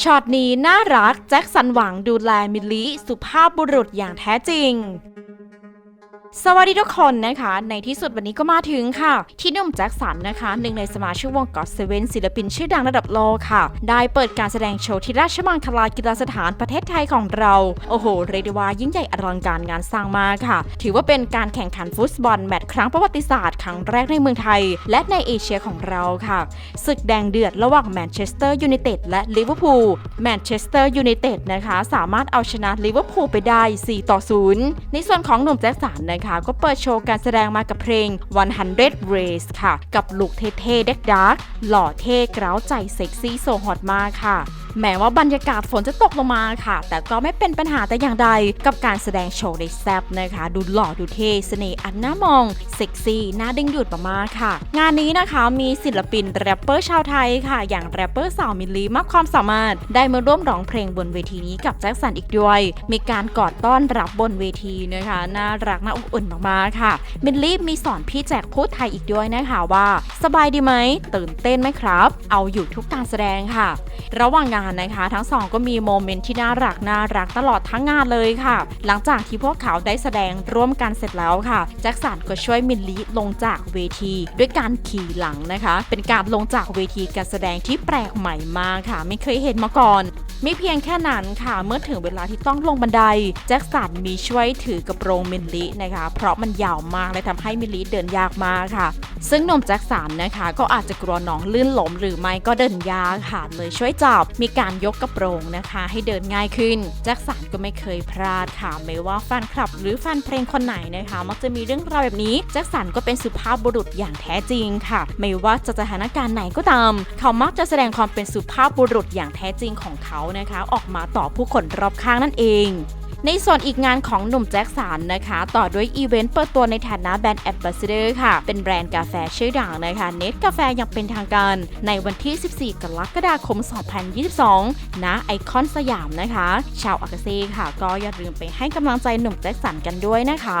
ช็อตนี้น่ารักแจ็คสันหวังดูแลมิลลิสุภาพบุรุษอย่างแท้จริง สวัสดีทุกคนนะคะ ในที่สุดวันนี้ก็มาถึงค่ะ ที่นุ่มแจ็คสันนะคะ หนึ่งในสมาชิกวงก็อตเซเว่นศิลปินชื่อดังระดับโลกค่ะ ได้เปิดการแสดงโชว์ที่ราชมังคลากีฬาสถานประเทศไทยของเรา โอ้โห เรียกได้ว่ายิ่งใหญ่อลังการงานสร้างมากค่ะ ถือว่าเป็นการแข่งขันฟุตบอลแมตช์ครั้งประวัติศาสตร์ครั้งแรกในเมืองไทย และในเอเชียของเราค่ะศึกแดงเดือดระหว่างแมนเชสเตอร์ยูไนเต็ดและลิเวอร์พูลแมนเชสเตอร์ยูไนเต็ดนะคะ สามารถเอาชนะลิเวอร์พูลไปได้ 4 ต่อ 0 ในส่วนของหนุ่มแจ็คสันนะคะก็เปิดโชว์การแสดงมากับเพลง 100 Race ค่ะ กับลุคเท่ๆเด็กดาร์กหล่อเท่เกร้าวใจเซ็กซี่โซฮอตมากค่ะ แม้ว่าบรรยากาศฝนจะตกลงมาค่ะ แต่ก็ไม่เป็นปัญหาแต่อย่างใด กับการแสดงโชว์ในแซบนะคะ ดูหล่อดูเท่เสน่ห์อันน่ามองเซ็กซี่น่าดึงดูดมากๆค่ะ งานนี้นะคะมีศิลปินแรปเปอร์ชาวไทยค่ะ อย่างแรปเปอร์สาวมิลลีมากความสามารถ ได้มาร่วมร้องเพลงบนเวทีนี้กับแจ็คสันอีกด้วย มีการกอดต้อนรับบนเวทีนะคะน่ารักน่าอบอุ่นมากๆค่ะมิลลีมีสอนพี่แจ็คพูดไทยอีกด้วยนะคะว่า สบายดีไหมตื่นเต้นไหมครับ เอาอยู่ทุกการแสดงค่ะ ระหว่างงานนะคะ ทั้งสองก็มีโมเมนต์ที่น่ารักน่ารักตลอดทั้งงานเลยค่ะ หลังจากที่พวกเขาได้แสดงร่วมกันเสร็จแล้วค่ะ แจ็คสันก็ช่วยมิลลี่ลงจากเวที ด้วยการขี่หลังนะคะ เป็นการลงจากเวทีการแสดงที่แปลกใหม่มากค่ะ ไม่เคยเห็นมาก่อนไม่เพียงแค่นั้นค่ะ เมื่อถึงเวลาที่ต้องลงบันได แจ็คสันมีช่วยถือกระโปรงมิลลินะคะ เพราะมันยาวมากและทำให้มิลลิเดินยากมากค่ะ ซึ่งหนุ่มแจ็คสันนะคะ ก็อาจจะกลัวน้องลื่นหลมหรือไม่ก็เดินยากค่ะเลยช่วยจับ มีการยกกระโปรงนะคะ ให้เดินง่ายขึ้น แจ็คสันก็ไม่เคยพลาดค่ะไม่ว่าแฟนคลับ หรือแฟนเพลงคนไหนนะคะ มักจะมีเรื่องราวแบบนี้แจ็คสันก็เป็นสุภาพบุรุษอย่างแท้จริงค่ะ ไม่ว่าจะสถานการณ์ไหนก็ตาม เขามักจะแสดงความเป็นสุภาพบุรุษอย่างแท้จริงของเขานะคะ ออกมาต่อผู้คนรอบข้างนั่นเอง ในส่วนอีกงานของหนุ่มแจ็คสันนะคะ ต่อด้วยอีเวนต์เปิดตัวในฐานะแบรนด์แอมบาสเดอร์ค่ะ เป็นแบรนด์กาแฟชื่อดังนะคะ เนตกาแฟอย่างเป็นทางการ ในวันที่ 14 กรกฎาคม 2022 ณ ไอคอนสยามนะคะ ชาวอากาเซ่ค่ะ ก็อย่าลืมไปให้กำลังใจหนุ่มแจ็คสันกันด้วยนะคะ